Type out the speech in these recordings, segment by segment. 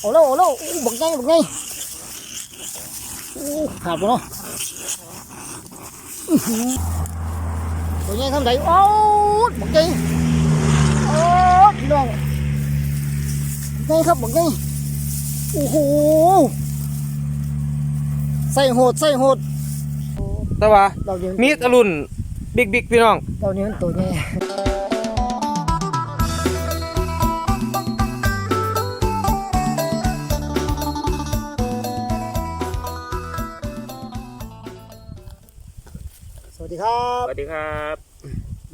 เอาแล้วเอาแล้วอู้บักไงบักไงอู้ขาดบ่เนาะอื้อหือตัวใหญ่ทำไดโอ้บักไงโอ้พี่น้องบักไงครับบักไงโอ้โหใส่โหดใส่โหดแต่ว่าเราเลี้ยงมีดอรุณบิ๊กบิ๊กพี่น้องเราเลี้ยงตัวใหญ่ วัสดีครัสบวัสดีครับ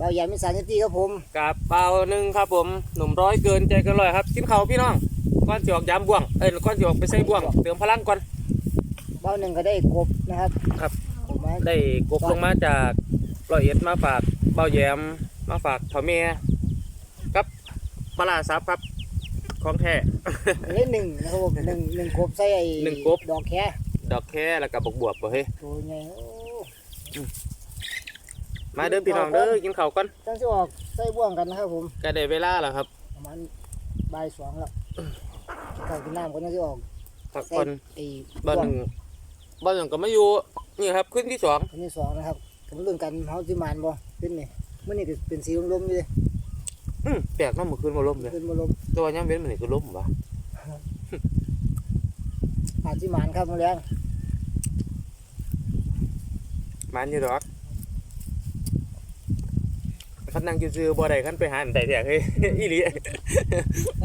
บ่าวยามิสานยตีครับผมกับเปล่าหนึ่งครับผมหนุ่มร้อยเกินใจเกินร้อยครับกินข้าวพี่น้องก้อนสิออกยามบ่วงเอ้ยก้อนสิออกไปใส่บ่วงเติมพลังก่อนบ่าวหนึ่งก็ได้กบนะครับครับกบมาได้กบลงมาจากร้อยเอ็ดมาฝากเบาแยมมาฝากพ่อแม่กับปลาร้าซับครับของแท้เล่นหนึ่งนะครับผมหนึ่งหนึ่งกบใส่ไอ้หนึ่งกบดอกแค่ดอกแค่แล้วก็บกบวบบ่เฮ้ยตัวใหญ่โอ้ มาเด้อพี่น้องเด้อกินข้าวก่อนตั้งที่ออกใส่บ่วงกันนะครับผมก็ได้เวลาแล้วครับ ประมาณบ่ายสองแล้วข้าวกินน้ำก็ตั้งที่ออกพักใส่ผ่อนไอ้บ้านหนึ่งบ้านหนึ่งก็มาอยู่นี่ครับขึ้นที่สองคนที่สองนะครับกำลังกันเฮาสิมานบ่ขึ้นนี่มื้อนี้ก็เป็นสีลมๆอยู่เลยอืมแปลกเน้องมือขึ้นมาล้มเลยขึ้นบ่ลมตัวย่ำเว้นมันนี่คือล้มวะอาจสิมานครับมื้อแรงมันอยู่ดอก คันนั่งซื่อๆบ่ได้คันไปหาอันใดแท้เฮ้ยอีหลี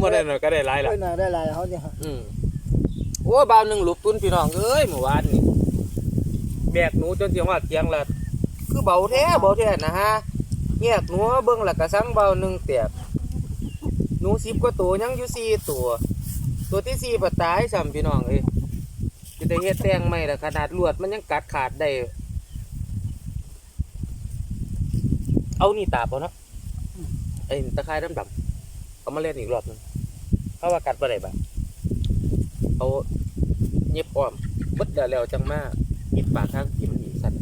บ่ได้หน่อยก็ได้หลายล่ะเอ้ยน่าได้หลายเฮาเนี่ยอืมโอ้บ่าวหนึงหลุบตุ้นพี่น้องเอ้ยเมื่อวานนี่แบกหนูจนเสียงว่าเตียงละคือเบาแท้เบาแท้นะฮะแยกหนูเบิ่งและก็สังเบาหนึงแตกหนู10กว่าตัวยังอยู่4ตัว ตัวที่สี่บ่ตายซ้ำพี่น้องเอ้ยสิได้เฮ็ดแตงใหม่ล่ะขนาดลวดมันยังกัดขาดได้ เอานี่ตาบเอาเนาะไอ้ตะไคร้ดำๆเอามาเล่นอีกรอบหนึงเพราะว่ากัดบ่ได้บ่ะเอาเย็บอ้อมเบิดแล้วแล้วจังมาปิดปากทางกินมันอีกสั่น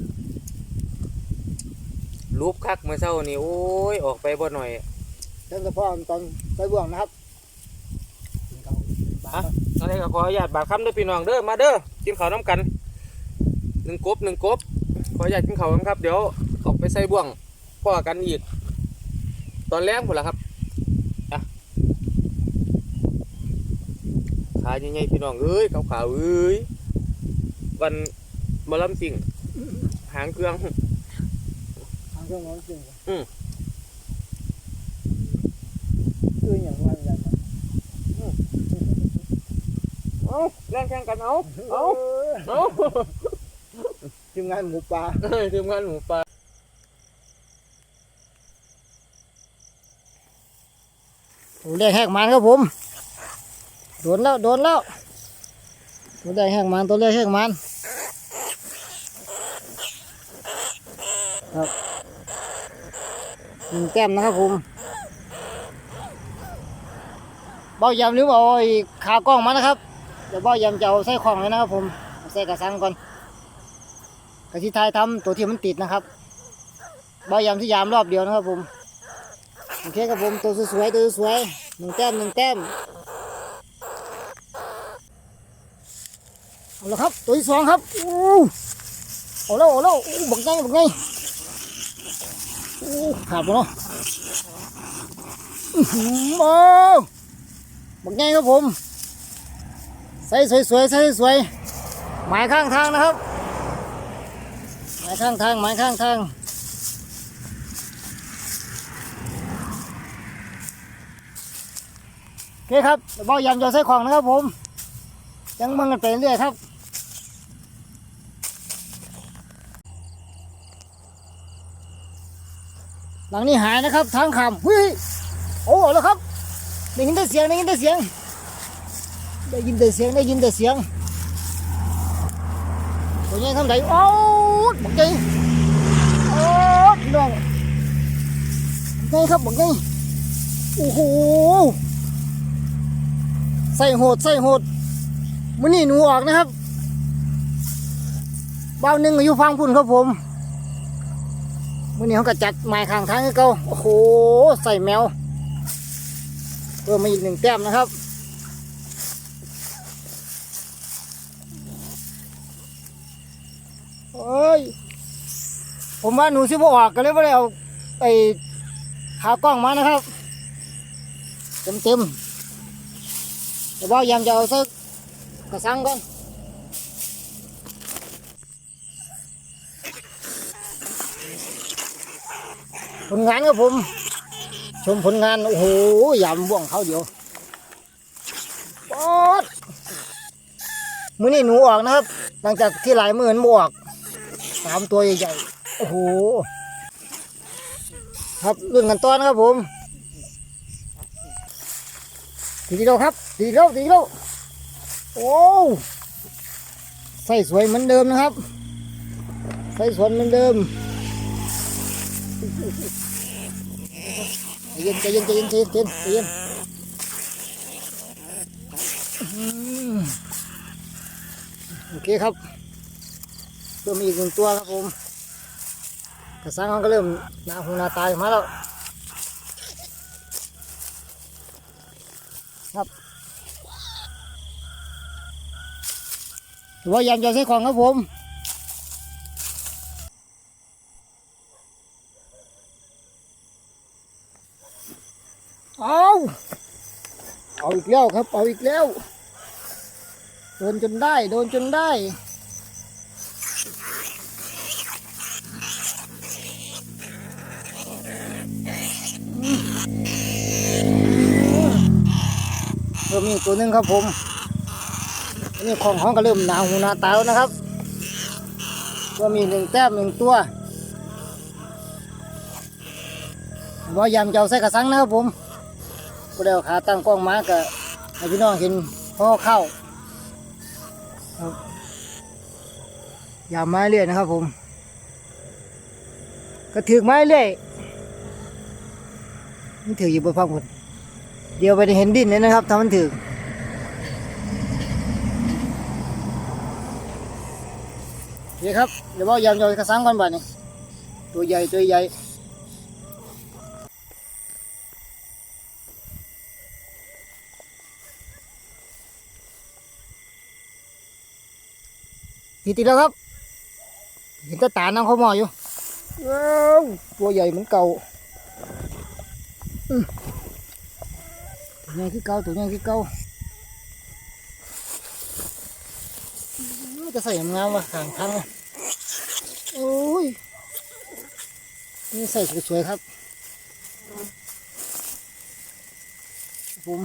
รูปคักเมื่อเช้านี่โอ้ยออกไปบ่หน่อย เริ่มเฉพาะตอนใส่บ่วงนะครับกินข้าวบ้าฮะอะไรก็ขออนุญาตบาดคำเด้อพี่น้องเด้อมาเด้อกินข้าวน้ำกันหนึ่งกบหนึ่งกบขออนุญาตกินข้าวกันครับ เดี๋ยวออกไปใส่บ่วง พ่อกันอีก ตอนแรกหมดแล้วครับอะขาใหญ่ๆพี่น้องเอ้ยขาวๆเอ้ยวันบอลำสิงหางเครื่องทางเครื่องน้องจริงอืมคืออย่างว่าอย่างนั้นเอาแรงแข่งกันเอาเอาเอาทีมงานหมูป่าทีมงานหมูป่า ตัวแรกแหกมันครับผม โดนแล้ว โดนแล้ว ตัวแรกแหกมันตัวแรกแหกมันครับหนึ่งแต้มนะครับผมเบ้ายำหรือเอาไอ้ขากล้องมานะครับ เดี๋ยวเบ้ายำจะเอาใส่ของเลยนะครับผมเอาใส่กระสังก่อนกระที่ทายทำตัวที่มันติดนะครับเบ้ายำที่ยามรอบเดียวนะครับผม โอเคครับผมตัวสวยๆตัวสวยหนึ่งแต้มหนึ่งแต้มเอาละครับ ตัวที่สองครับอู้เอาแล้วเอาแล้วอู้บักไงบักไงอู้ขาดไปเนาะโอ้บักไงครับผมใส่สวยๆใส่สวยๆหมายข้างทางนะครับหมายข้างทางหมายข้างทาง โอ เคครับเดี๋ยวเบายำจะใส่ของนะครับผม ยังมึงกันไปเรื่อยครับหลังนี้หายนะครับทางขามเฮ้ยโอ้แล้วครับได้ยินแต่เสียงได้ยินแต่เสียง ได้ยินแต่เสียงได้ยินแต่เสียงตัวนี้ทำไรโอ้บักไงโอ้พี่น้องบักไงครับบักไงโอ้โห ใส่โหดใส่โหดมื้อนี้หนูออกนะครับบ้าวนึงอยู่ฟังพุ่นครับผมมื้อนี้เขาก็จัดไม้ข้างทางให้เขาโอ้โหใส่แมวเพิ่มมาอีกหนึ่งแต้มนะครับโอ้ยผมว่าหนูซิบออกกันเลยไม่ได้เอาไอ้ากล้องมานะครับ เต็มเต็ม เดี๋ยวบอกยามจะเอาสักกระสังก่อนผลงานครับผม ชมผลงาน โอ้โหยำบ่วงเขาเดียวปอดมือนี่หนูออกนะครับ หลังจากที่หลายมือนบออกสามตัวใหญ่ๆ โอ้โห ครับรุ่นกันต้อนครับผม ตีดีโลครับตีดีโลตีดีโลโอ้ใส่สวยเหมือนเดิมนะครับ ใส่สวยเหมือนเดิมใจเย็นใจเย็นใจเย็นใจเย็นใจเย็นใจเย็นอืมโอเคครับเพิ่มอีกหนึ่งตัวครับผมกระสังมันก็เริ่มหนาหูหนาตาออกมาแล้วครับถือ ว่ายามจะใช้ของครับผมเอาเอาอีกแล้วครับ เอาอีกแล้วโดนจนได้โดนจนได้เริ่มมีอีกตัวหนึ่งครับผม นนี้ของของก็เริ่มหนาหูหนาตาแล้วนะครับ ก็มีหนึ่งแต้มหนึ่งตัวว่ายามจะเอาใส่กระสังนะครับผมก็ได้เอาขาตั้งกล้องมาก็ให้พี่น้องเห็นพ่อเข้าอย่าไม้เรื่อยนะครับผม ก็ถือไม้เรื่อยมันถืออยู่บนฟังผมเดี๋ยวไปด้เห็นดินเลยนะครับถ้ามันถือ นี่ครับ เดี๋ยวว่ายามจะเอากระสังก่อนบ่านี่ตัวใหญ่ตัวใหญ่ทีติดแล้วครับ เห็นแตาตาน้ำเขาหมออยู่ว้าวตัวใหญ่เหมือนเก่าอืมตัวใหญ่คือเก่าตัวใหญ่คือเก่าอืมจะใส่งามว่ะข้างทางอะโอ้ย นี่ใส่สวยๆครับผม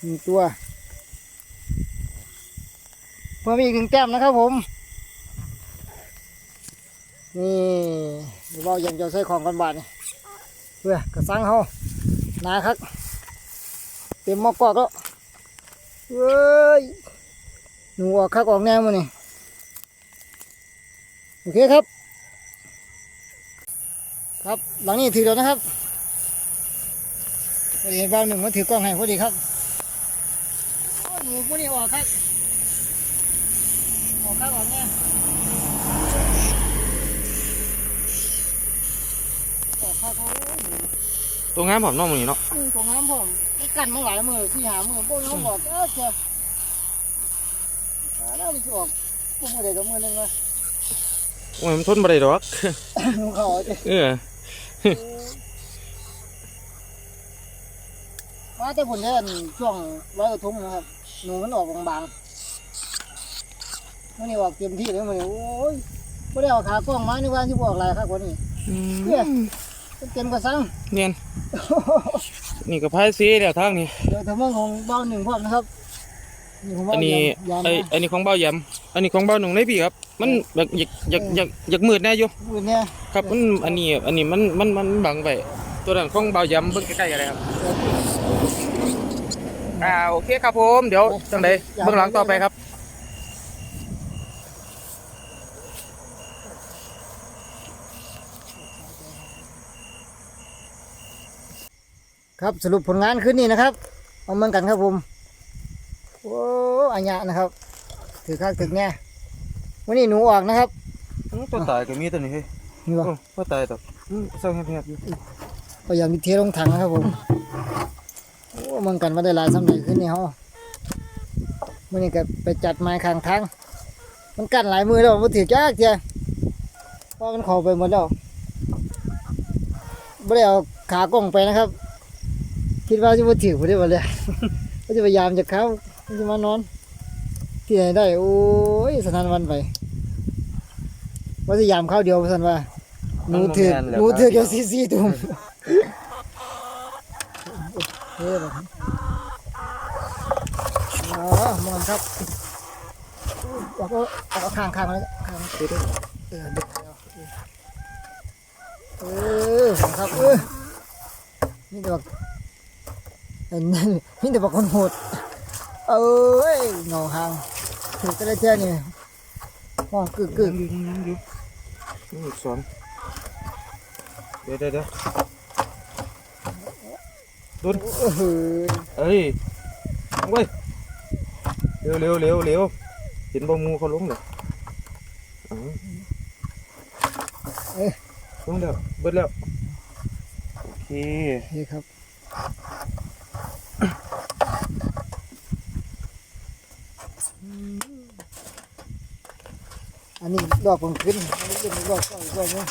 หนึ่งตัวเพิ่มอีกหนึ่งแต้มนะครับผม นี่เดี๋ยวเรายังจะใส่ของกันบาทเพื่อกระสังเขาหนาครับ เต็มมอกกอกแล้วเว้ยหนูออกคักออกแนวมานี่โอเคครับ ครับ หลังนี้ถือแล้วนะครับพอดีบ้านหนึ่งมาถือกล้องให้พอดีครับโอ้ยหนูพวกนี้ออกครับ ออกข้างออกเนี่ยออกข้างเขาตัวงามผมน้องมือนี้เนาะอืมตรงน้ำผมกันมาหลายมือสี่หามือพวกน้องบอกเออเจ้าหาแล้วมันจะออกพวกมือเด็กกับมือหนึงเลยโอ้ยมันทนบ่ได้ดอกหนูเขาจะเออ มาแต่ผลแค่ช่วงร้อยกระทงนะครับ หนูมันออกบางๆมันนี่ออกเต็มที่เลยมันนี่โอ้ยไม่ได้เอาขากล้องมานี่ว่าที่บอกอะไรครับวันนี้เนี่ยเต็มกระสังเนียนนี่ก็พายซีแล้วทางนี้เดี๋ยวทำมือของเบ้าหนึ่งพร้อมนะครับนี่ข องเบ้าอันนี้ยามไออันนี้ของเบ้ายำอันนี้ของเบ้าหนุ่งในพี่ครับ มันแบบอยากอยากอยากอยากมืดแน่อยู่อื่นเนี่ยครับมันอันนี้อันนี้มันมันมันบังไปตัวนั้นของเบ้ายำเบิ่งใกล้ๆกันเลยครับอ่าโอเคครับผมเดี๋ยวจังไดเบื้องหลังต่อไปครับครับสรุปผลงานคืนนี้นะครับ เอาเหมือนกันครับผม โอ้อัญญะนะครับ ถือข้างถึงแง่วันนี้หนูออกนะครับตัวตายก็มีตัวนี้เฮ้ยนี่วะตัวตายตัวเศร้าแฮบๆอยู่พยายามมีเทลงถังนะครับผมโอ้เหมือนกันว่าได้หลายสำเร็จขึ้นนี่เฮาวันนี้ก็ไปจัดไม้ข้างทางมันกั้นหลายมือแล้วมันถือจ้ากเจ้าราะมันเข้าไปหมดแล้วไม่ได้เอาขากล้องไปนะครับ คิดว่าจะมาถือผมได้บ่เลยก็จะพยายามจะเข้า จะมานอนที่ไหนได้ โอ้ยสนานวันไปว่าจะยามเข้าเดียวสันว่าหนูถือหนูถือเดียวซีซีตุ่มเฮ้ยแบบอ๋อมอนครับเอาก็เอาข้างข้างมาแล้วข้างติดด้วยเออดึกแล้วเออครับเออนี่แต่บอกเอ็นนั่นนี่แต่บอกคนโหด เอ้ยเงาหางถือก็ได้เท่านี่มองกึกกึกอยู่ยังอยู่นี่อีกสองเดี๋ยวเดี๋ยวเดี๋ยวดุนเออเอ้ยเอาเว้ยเร็วเร็วเร็วเร็วเห็นบ่มูเขาลงเลยเอาลงแล้วเบิดแล้วโอเคนี่ครับ อันนี้ดอกผมขึ้นอันนี้เป็นดอกสองดอกนี้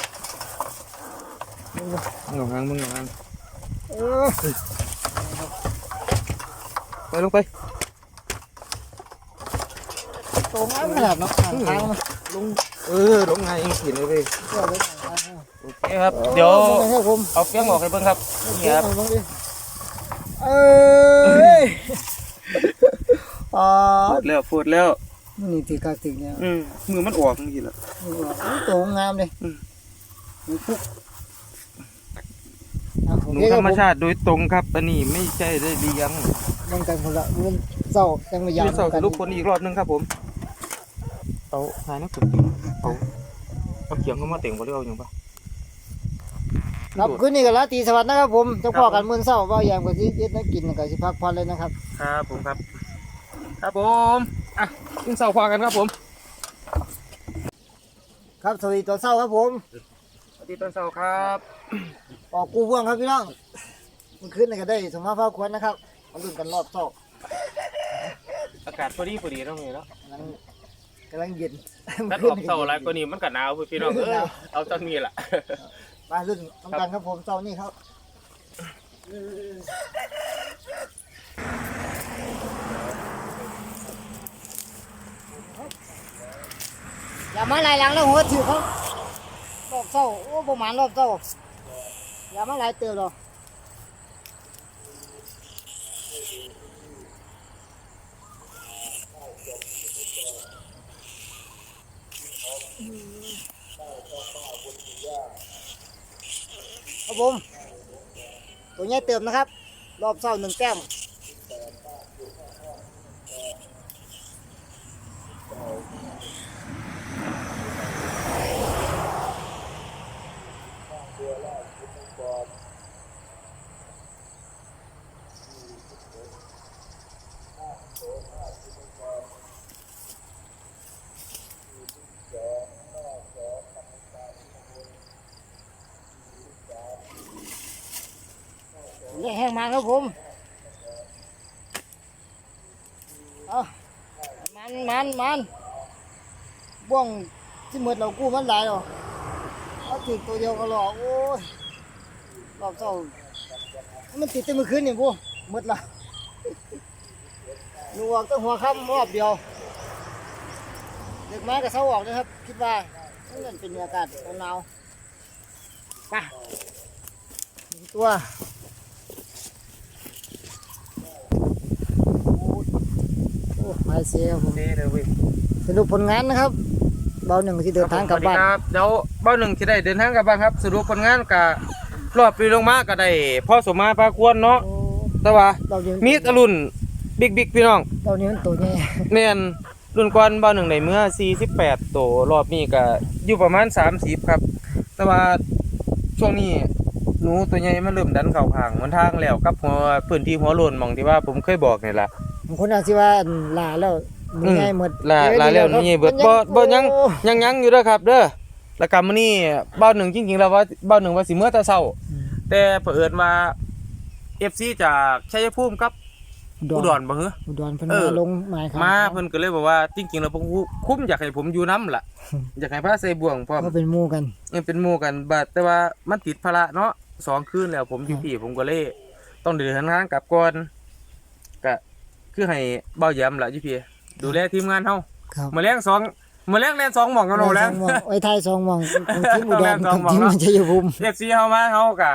มึงเอาหางมึงเอาหางเออไปลงไปตรงนั้นขนาดเนาะทางทางมันลงเออลงไงเองกินเลยเว้ยเดี๋ยวเลยทางทางโอเคครับ เดี๋ยวให้ผมเอาเฟี้ยงออกให้เบิ่งครับนี่ครับเอาลงดิเอ้ยอ่าพูดแล้วพูดแล้ว นี่ตีกากตีเนี่ยอืมมือมันออกจริงๆแล้วนี่ว่าโอ้โตงามเลยอืมนี่ปุ๊บอะโอหนูเคคธรัรบรมผมชาติโดยตรงครับ อันนี้ไม่ใช่ได้เลี้ยงเล่นกันคนละมันเศร้าจังพยายามพี่เสากัสนรุปผลอีกรอบหนึงครับผมเอาหายนะคุณเอาเอาเขียงเข้ามาเต่งบ่ได้เอาอย่างปะครับคืนนี้ก็ลาตรีสวัสดิ์นะครับผมเจ้าพ่อกันมื่นเศร้าเบาแยามก็สิเย็ดนักกินก็สิพักผ่อนเลยนะครับ ครับผมครับ ครับผม อะขึ้นเสาควากันครับผม ครับสวัสดีตอนเศร้าครับผมสวัสดีตอนเสาครับออกกูพ่วงครับพี่น้องมันขึ้นนี่ก็ได้สมมาฟ้าควรนะครับมาลุ้นกันรอบเศร้าอากาศพอดีพอดีต้องมีแล้วกำลังกำลังเย็นถ้าออกเสาอะไรก็นี่มันก็หนาวพี่น้องเอ้ยเอาตอนนี้ล่ะมาลุ้นต้องกันครับผมเศร้านี่ครับ อย่ามาไล่หลังแล้วหัวถือเขารอบเศร้าโอ้ประมาณรอบเศร้าอย่ามาไล่เตือนหรอกครับผมตัวนี้เติมนะครับ รอบเศร้าหนึ่งแก้มเรียกแห้งมา ครับผมเอามันมันมันบ่วงที่หมดเรากู้มันหลายหรอเอาติดตัวเดียวก็หลอกโอ้ยรอบเศร้ามันติดแต่เมื่อคืนนี่พวกหมดละหนูออกตั้งหัวค่ำรอบเดียวเด็กมากับเศร้าออกนะครับ คิดว่านั่นเป็นอากาศหนาวๆไปหนึ่งตัว โอ้หายเสียครับผมนี่เลยเว้ยสรุปผลงานนะครับเบาหนึ่งที่เดินทางกลับบ้านสวัสดีครับเดี๋ยวเบ้าหนึ่งที่ได้เดินทางกลับบ้านครับ สรุปผลงานกับรอบปีลงมาก็ได้พ่อสมมาพาควรเนาะโอ้แต่ว่าเรานี้มีตะลุ่นบิ๊กบิ๊กพี่น้องเรานี้มันตัวใหญ่แม่นรุ่นก่อนเบ้าหนึ่งในเมื่อ 48โตวรอบนี้ก็อยู่ประมาณ 30 ครับ แต่ว่าช่วงนี้หนูตัวใหญ่มันเริ่มดันเข่าผางมันทางแล้วกับหัวพื้นที่หัวโลนหมองที่ว่าผมเคยบอกนี่ล่ะ บางคนอาจสิว่าลาแล้วมีใหญ่หมดลาลาแล้วนี่เบิดบ่บ่ยังโอ้ยังยังอยู่เด้อครับ เด้อแล้วก็มื้อนี้เบ้าหนึ่งจริงๆแล้วว่าเบ้าหนึ่งว่าสิเมื่อแต่เช้าแต่เผอิญว่า FC จากชัยภูมิครับอุดรบ่เหรออุดรเพิ่นเออมาลงหมายครับมาเพิ่นก็เลยบอกว่าจริงๆแล้วผมคุ้มอยากให้ผมอยู่น้ำล่ะ อยากให้พระใส่บ่วงพร้อมก็เป็นหมู่กันยังเป็นหมู่กันบัดแต่ว่ามันติดภาระเนาะสองคืนแล้วผมอยู่พี่ผมก็เลยต้องเดินทางกลับก่อนก็ คือให้เบาแย้มล่ะอยู่พี่ดูแลทีมงานเฮาครับมื้อแรงสองมื้อแรงแล่นสองหม่องกันเอาแล้วสองหม่องไว้ไทยสองหมองของทีมอุดรแม่นสกัอบงหม่องทีมเนาะชัยภูมิ FC เฮามาเฮาก็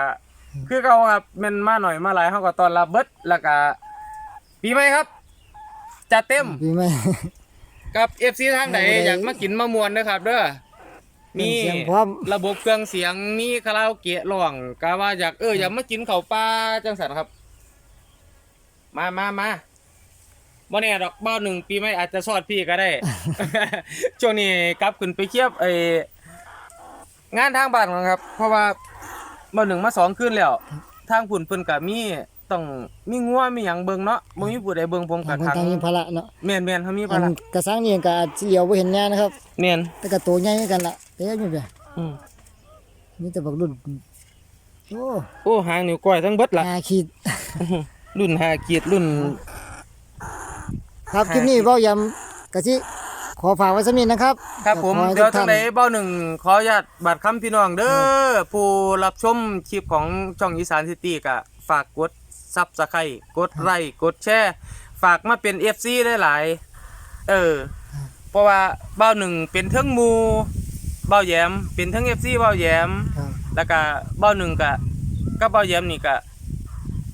คือเขาครับแม่นมาหน่อยมาหลายเฮาก็ต้อนรับเบิดแล้วก็ปีใหม่ครับจัดเต็มปีใหม่กับ FC ทางไหนเอาเลยอยากมากินมะม่วนนะครับเด้อมีเสียงพร้อมระบบเครื่องเสียงมีคาราโอเกะร้องกะว่าอยากเอออยากมากินข้าวปลาจังสันครับ มามามา บ่แน่ดอกบ้านหนึ่งปีไม่อาจจะสอดพี่ก็ได้ ช่วงนี้กลับขึ้นไปเทียบไอ้งานทางบ้านก่อนครับ เพราะว่าบ้านหนึ่งมาสองคืนแล้ว ทางผุนเพิ่นก็มีต้องมีงัวมีหยังเบิ่งเนาะบ่มีผู้ใดเบิ่งผมต่าก็งคนขังต่างมีภาระเนาะแม่นๆเขามีอัภานระกระสังนี่ก็อาจสิเหลียวบ่เห็นหน้านะครับแม่นแต่ก็ตัวใหญ่คือกันล่ะเด้อยู่เด้ออืมมีแต่บักรุ่นโอ้โอ้หางนิ้วก้อยทั้งเบิดละหาขีดรุ่นหาเกียรติรุ่น ครับคลิปนี้เว้ายำกะสิขอฝากไว้สำนี้นะครับครับผมขอให้เดี๋ยวทุกทาท่างนไหนเบ้าหนึ่งขออนุญาตบัตรคำพี่น้องเด้อผู้รับชมคลิปของช่องอีสานซิตี้ก็ฝากกดซับสไครต์กดไลค์กดแชร์ฝากมาเป็น FC ได้หลายๆเออ เพราะว่าเบ้าหนึ่งเป็นเทั้งหมูเบ้าแยมเป็นเทั้ง FC เบ้าแยมครับแล้วก็เบ้าหนึ่งก็ก็เบ้าแยมนี่ก็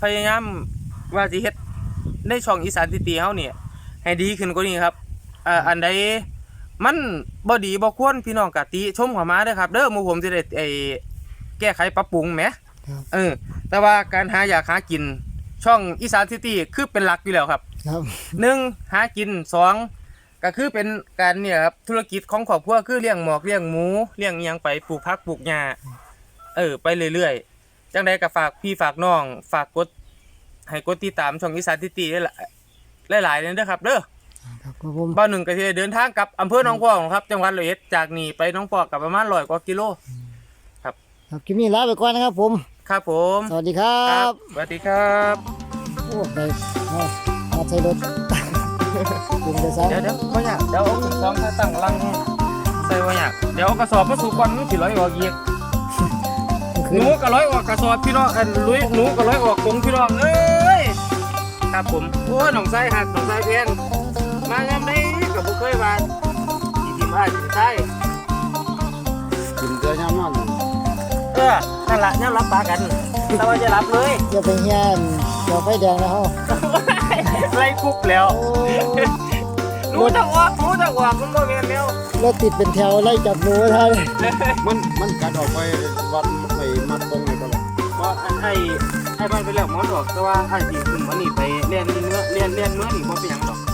พยายามว่าสิเฮ็ดในช่องอีสานซิตี้เฮาเนี่ย ให้ดีขึ้นกว่านี้ครับอ่าอันใดมันบ่ดีบ่ควรพี่น้องกะติชมเข้ามาเด้อครับ เด้อหมู่ผมสิได้ไอ้แก้ไขปรับปรุงแหมครับ เออ แต่ว่าการหาอยากหากินช่องอีสานซิตี้คือเป็นหลักอยู่แล้วครับ ครับ หนึ่งหากินสองก็คือเป็นการเนี่ยครับธุรกิจของครอบครัวคือเลี้ยงหมอกเลี้ยงหมูเลี้ยงอิหยังไปปลูกผักปลูกหญ้าเออ ไปเรื่อยๆจังใดก็ฝากพี่ฝากน้อง ฝากกดให้กดติดตามช่องอีสานซิตี้ หลายๆๆเด้อครับเด้อครับครับผมบ้านหนึ่งก็จะเดินทางกลับอำเภอหนองพอกครับจังหวัดร้อยเอ็ดจากนี่ไปหนองพอกกับประมาณร้อยกว่ากิโล ครับคลิปนี้ลาไปก่อนนะครับผม ครับผมสวัสดีครับสวัสดีครับ โอ้ไปเอาเอาใส่รถกินไปซะเดี๋ยวเดี๋ยวว่าอยากเดี๋ยวเอาสองถ้าตั้งลังใส่ว่าอยากเดี๋ยวเอากระสอบมาสู่ก่อนมันสิร้อยออกอีกคืหน นูก็ร้อยออกกระสอบพี่น้องอันลุยหนูก็ร้อยออกกงพี่น้องเอ้ย ครับผมโอ้ยหนองไส้หักหนองไส้แพงมางามได้กับบุเคยมาอีกทีมาอีกไส้กินเกลือยามนอนเออนั่นละนั่นรับปลากันแต่ว่าจะรับเลยจะไปเฮียนเดี๋ยวไฟแดงนะฮะไล่คุกแล้วโอ้ยหนูจะออกหนูจะออกมันบ่แม่นแล้วรถติดเป็นแถวไล่จับหนูท่านมันมันกัดออกไปวัดไปมัดตรงไหนก็แล้ วว่าไอ้ไอ้บ้านไปแล้วหมอดอกแต่ว่าไอ้ที่ขึ้นวันนี้ไปเรียนเนื้อเรียนเรียนเนื้อนี่บ่เป็นหยัง